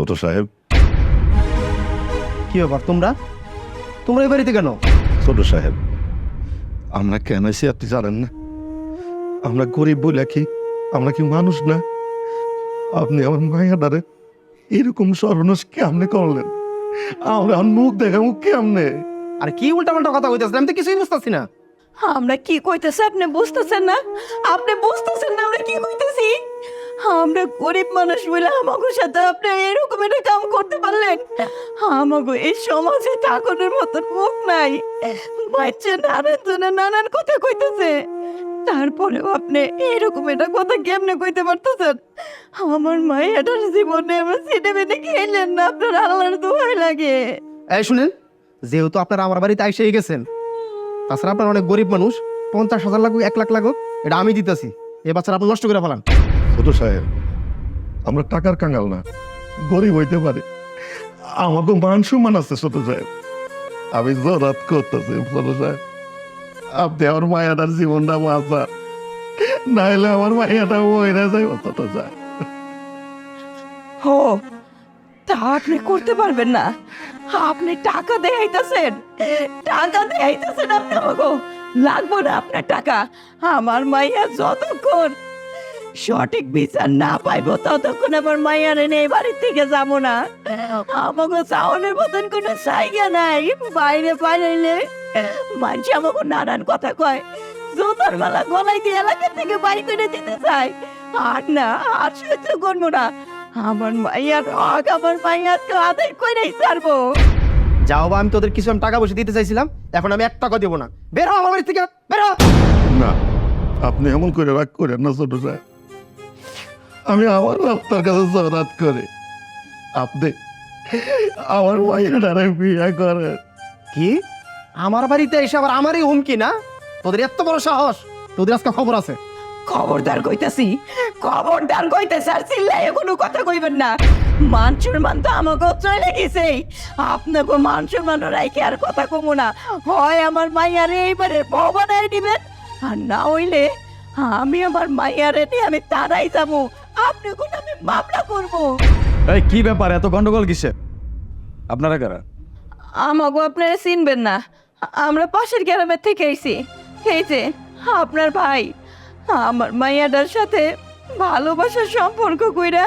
ছোট সাহেব। কি ব্যাপার তোমরা? তোমরা এই বাড়িতে কেন? ছোট সাহেব আমরা কেন এসে আপনি জানেন না? আমরা গরিব বলে কি আমরা কি মানুষ না? আপনি আমার মায়াদারে এরকম সর্বনাশ কেমনে করলেন? আমরা এখন মুখ দেখা মুখ কেমনে? আর কি উল্টাপাল্টা কথা কইতেছেন? আমি তো কিছুই বুঝতেছি না। আমরা কি কইতেছি? আপনি বুঝতেছেন না? আপনি বুঝতেছেন না আমরা কি কইতেছি? আমরা গরিব মানুষ বলে আমাকে সাথে আপনি এরকম একটা কাম করতে পারলেন? আমাকে এই সমাজে ঠাকুরের মতন মুখ নাই। বাচ্চা নানান জনে নানান কথা কইতেছে। তারপরেও আপনি এরকম একটা কথা কেমনে কইতে পারতেছেন? আমার মায়ের জীবনে আমার ছেলে মেয়ে খেলেন না, আপনার আল্লাহর দোহাই লাগে। এই শুনেন, যেহেতু আপনারা আমার বাড়িতে আইসেই গেছেন, তাছাড়া আপনার অনেক গরিব মানুষ, পঞ্চাশ হাজার লাগুক, এক লাখ লাগুক, এটা আমি দিতেছি। এ বাচ্চারা আপনি নষ্ট করে ফেলান। ছোট সাহেব, আমরা টাকার কাঙ্গাল না, গরিব হইতে পারে। মান সম্মান আছে ছোট সাহেব। আমি জোরাত করতেছি ছোট সাহেব। আপনি আমার মায়াটার জীবনটা বাঁচা আমার মায়াটা যাইব ছোট সাহেব। তা আপনি করতে পারবেন না। আপনি টাকা দেয়াইতেছেন টাকা দেয়াইতেছেন আপনি আমাকে লাগবো না আপনার টাকা। আমার মাইয়া যতক্ষণ সঠিক বিচার না পাইবো ততক্ষণ আমার মাইয়ার এনে এই বাড়ির থেকে যাব না। আমাকে চাওয়ানোর মতন কোনো জায়গা নাই বাইরে পাইলে মানুষ আমাকে নানান কথা কয় জোতার মালা গলাই দিয়ে এলাকা থেকে বাড়ি করে দিতে চায়। আর না আর সহ্য করব না। আমার মাইয়ার হক আমার মাইয়ার তো আদায় করেই ছাড়বো। যাও বা আমি তোদের কিছু আমি টাকা পয়সা দিতে চাইছিলাম এখন আমি এক টাকা দেবো না। বের আমার বাড়ি থেকে বের না আপনি এমন করে রাগ করেন না ছোট সাহেব। আমি আমার আপনার কাছে জোরাত করে। আপনি আমার মায়াটারে বিয়ে করেন। কি? আমার বাড়িতে এসে আবার আমারই হুমকি না? তোদের এত বড় সাহস? তোদের আজকে খবর আছে। খবরদার কইতাছি খবরদার কইতেছি আর চিল্লাই কোনো কথা কইবেন না। মান সম্মান তো আমাকে চলে গেছে। আপনাকে মান সম্মান রাইকে আর কথা কমো না। হয় আমার মাইয়ারে এইবারে ভবনায় দিবেন আর না হইলে আমি আমার মাইয়ারে নিয়ে আমি তারাই যাব। আপনি কোন আমি মামলা করব। এই কি ব্যাপার? এত গন্ডগোল কিসে আপনারা কারা? আমাকে আপনারা চিনবেন না। আমরা পাশের গ্রামের থেকে এসেছি। এই যে আপনার ভাই আমার মাইয়াটার সাথে ভালোবাসার সম্পর্ক কইরা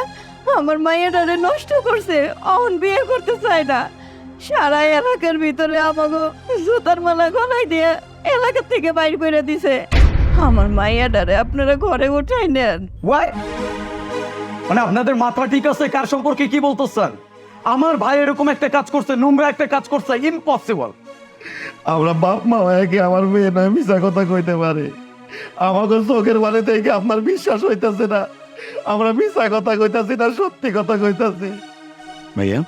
আমার মাইয়াটারে নষ্ট করছে অহন বিয়ে করতে চায় না। সারা এলাকার ভিতরে আমাকে জুতার মালা গলায় দিয়ে এলাকা থেকে বাইর করে দিছে। আমার মাইয়াটারে আপনারা ঘরে উঠাই নেন। ওয়াই মানে আপনাদের মাথা ঠিক আছে? কার সম্পর্কে কি বলতেছেন? আমার ভাই এরকম একটা কাজ করছে নোংরা একটা কাজ করছে ইম্পসিবল আমরা বাপ মা হয়ে কি আমার মেয়ে নয় মিশা কথা কইতে পারে? আমাকে চোখের মানে থেকে আপনার বিশ্বাস হইতাছে না। আমরা মিশা কথা কইতাছি না সত্যি কথা কইতাছি। ভাইয়া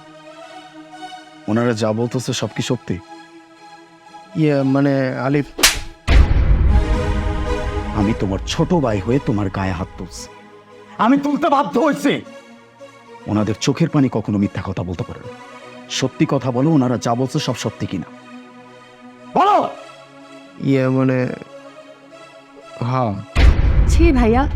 ওনারা যা বলতেছে সব কি সত্যি। ইয়ে মানে আলিফ। আমি তোমার ছোট ভাই হয়ে তোমার গায়ে হাত তুলছি। আমি তুলতে বাধ্য হয়েছি। ওনাদের চোখের পানি কখনো মিথ্যা কথা বলতে পারে না। সত্যি কথা বলো ওনারা যা বলছে সব সত্যি কিনা। বলো! ইয়ে মানে হ্যাঁ। ছি ভাইয়া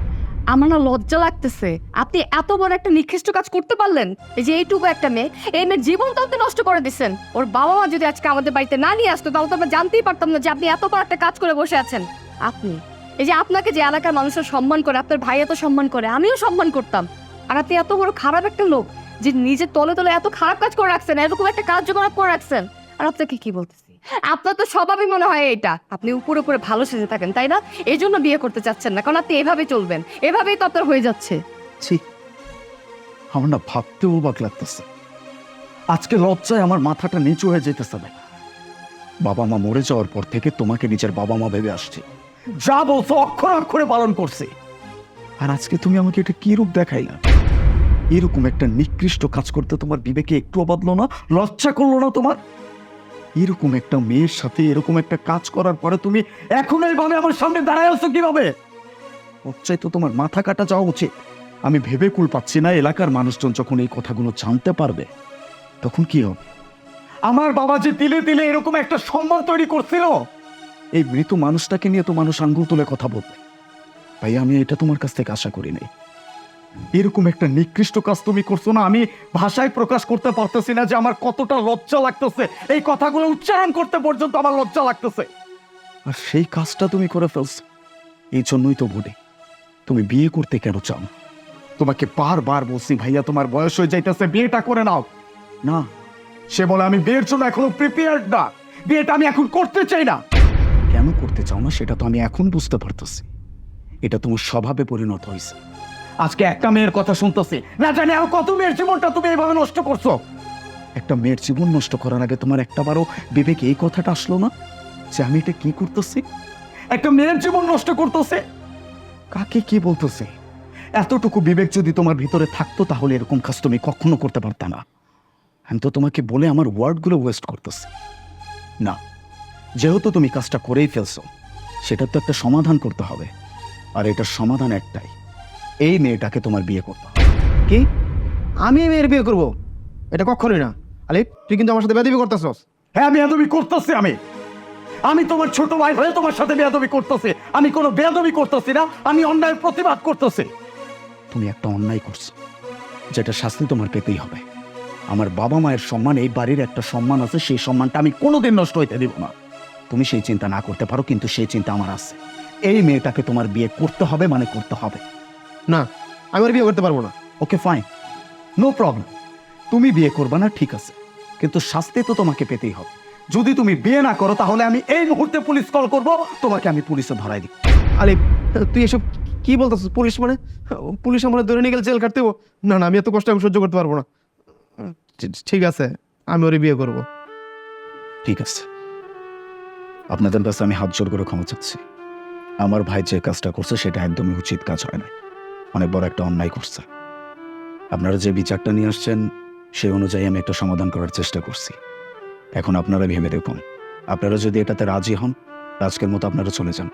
আমার না লজ্জা লাগতেছে। আপনি এত বড় একটা নিকৃষ্ট কাজ করতে পারলেন এই যে এইটুকু একটা মেয়ে এই মেয়ের জীবন তো আপনি নষ্ট করে দিচ্ছেন ওর বাবা মা যদি আজকে আমাদের বাড়িতে না নিয়ে আসতো তাহলে তো আমরা জানতেই পারতাম না যে আপনি এত বড় একটা কাজ করে বসে আছেন। আপনি এই যে আপনাকে যে এলাকার মানুষের সম্মান করে, আপনার ভাই এত সম্মান করে, আমিও সম্মান করতাম। আর আপনি এত বড় খারাপ একটা লোক যে নিজের তলে তলে এত খারাপ কাজ করে রাখছেন, এরকম একটা কাজ কার্যকলাপ করে রাখছেন। আর আপনাকে কি বলতেছি? আপনার তো স্বভাবই মনে হয় এটা আপনি উপরে উপরে ভালো সেজে থাকেন, তাই না? এই জন্য বিয়ে করতে চাচ্ছেন না, কারণ আপনি এভাবে চলবেন। এভাবেই তো আপনার হয়ে যাচ্ছে। আমার না ভাবতেও অবাক লাগতেছে। আজকে লজ্জায় আমার মাথাটা নিচু হয়ে যেতেছে বাবা মা মরে যাওয়ার পর থেকে তোমাকে নিজের বাবা মা ভেবে আসছে। যা বলছো অক্ষর অক্ষরে পালন করছে। আর আজকে তুমি আমাকে এটা কি রূপ দেখাইলা? এরকম একটা নিকৃষ্ট কাজ করতে তোমার বিবেকে একটু অবাদলো না? লজ্জা করল না তোমার? এরকম একটা মেয়ের সাথে এরকম একটা কাজ করার পরে তুমি এখন এইভাবে আমার সামনে দাঁড়ায় আছো কীভাবে? লজ্জায় তো তোমার মাথা কাটা যাওয়া উচিত। আমি ভেবে কুল পাচ্ছি না এলাকার মানুষজন যখন এই কথাগুলো জানতে পারবে, তখন কি হবে? আমার বাবা যে তিলে তিলে এরকম একটা সম্মান তৈরি করছিল এই মৃত মানুষটাকে নিয়ে তো মানুষ আঙ্গুল তুলে কথা বলবে। ভাই আমি এটা তোমার কাছ থেকে আশা করি নাই। এরকম একটা নিকৃষ্ট কাজ তুমি করছ না, আমি ভাষায় প্রকাশ করতে পারতেছি না যে আমার কতটা লজ্জা লাগতেছে। এই কথাগুলো উচ্চারণ করতে পর্যন্ত আমার লজ্জা লাগতেছে। আর সেই কাজটা তুমি করে ফেলছ, এই জন্যই তো বলি তুমি বিয়ে করতে কেন চাও? তোমাকে বারবার বলছি, ভাইয়া, তোমার বয়স হয়ে যাইতেছে, বিয়েটা করে নাও। না, সে বলে, আমি বিয়ের জন্য এখনও প্রিপেয়ার্ড না। বিয়েটা আমি এখন করতে চাই না। কেন করতে চাও না, সেটা তো আমি এখন বুঝতে পারতেছি। এটা তোমার স্বভাবে পরিণত হয়েছে। আজকে একটা মেয়ের কথা শুনতেছি। না জানি আর কত মেয়ের জীবনটা তুমি এইভাবে নষ্ট করছ। একটা মেয়ের জীবন নষ্ট করার আগে তোমার একটা একটাবারও বিবেক এই কথাটা আসলো না, যে আমি এটা কি করতেছি? একটা মেয়ের জীবন নষ্ট করতেছে? কাকে কি বলতেছে? এতটুকু বিবেক যদি তোমার ভিতরে থাকতো, তাহলে এরকম কাজ তুমি কখনো করতে পারতে না। আমি তো তোমাকে বলে আমার ওয়ার্ডগুলো ওয়েস্ট করতেছি। না। যেহেতু তুমি কাজটা করেই ফেলছো সেটার তো একটা সমাধান করতে হবে। আর এটার সমাধান একটাই এই মেয়েটাকে তোমার বিয়ে করতে হবে। কি? আমি এই মেয়ের বিয়ে করব? এটা কখনোই না। আলিফ তুই কিন্তু আমার সাথে বেদবি করতেছস। হ্যাঁ বেয়াদবি করতেছি আমি। আমি তোমার ছোট ভাই হয়ে তোমার সাথে বেয়াদবি করতেছি। আমি কোনো বেয়াদবি করতেছি না আমি অন্যায়ের প্রতিবাদ করতেছি। তুমি একটা অন্যায় করছ যেটা শাস্তি তোমার পেতেই হবে। আমার বাবা মায়ের সম্মান এই বাড়ির একটা সম্মান আছে সেই সম্মানটা আমি কোনোদিন নষ্ট হইতে দিব না। তুমি সেই চিন্তা না করতে পারো কিন্তু সেই চিন্তা আমার আছে। এই মেয়েটাকে তোমার বিয়ে করতে হবে মানে করতে হবে। না আমি ওর বিয়ে করতে পারব না। ওকে ফাইন নো প্রবলেম তুমি বিয়ে করবে না ঠিক আছে। কিন্তু শাস্তি তো তোমাকে পেতেই হবে। যদি তুমি বিয়ে না করো তাহলে আমি এই মুহূর্তে পুলিশ কল করব। তোমাকে আমি পুলিশে ধরাই দিই আলিফ তুই এসব কি বলতেছিস? পুলিশ মানে? পুলিশ আমার ধরে নিয়ে গেলে জেল কাটতে হব। না না আমি এত কষ্ট আমি সহ্য করতে পারব না। ঠিক- ঠিক আছে আমি ওরে বিয়ে করব। ঠিক আছে। আপনাদের কাছে আমি হাত জোর করে ক্ষমা চাচ্ছি। আমার ভাই যে কাজটা করছে, সেটা একদমই উচিত কাজ হয় না অনেক বড় একটা অন্যায় করছে। আপনারা যে বিচারটা নিয়ে আসছেন, সেই অনুযায়ী আমি একটা সমাধান করার চেষ্টা করছি। এখন আপনারা ভেবে দেখুন। আপনারা যদি এটাতে রাজি হন, আজকের মতো আপনারা চলে যান।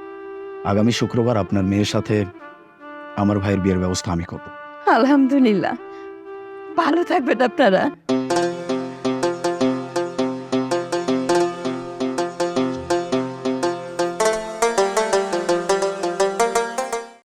আগামী শুক্রবার আপনার মেয়ের সাথে আমার ভাইয়ের বিয়ের ব্যবস্থা আমি করব। আলহামদুলিল্লাহ। ভালো থাকবেন আপনারা।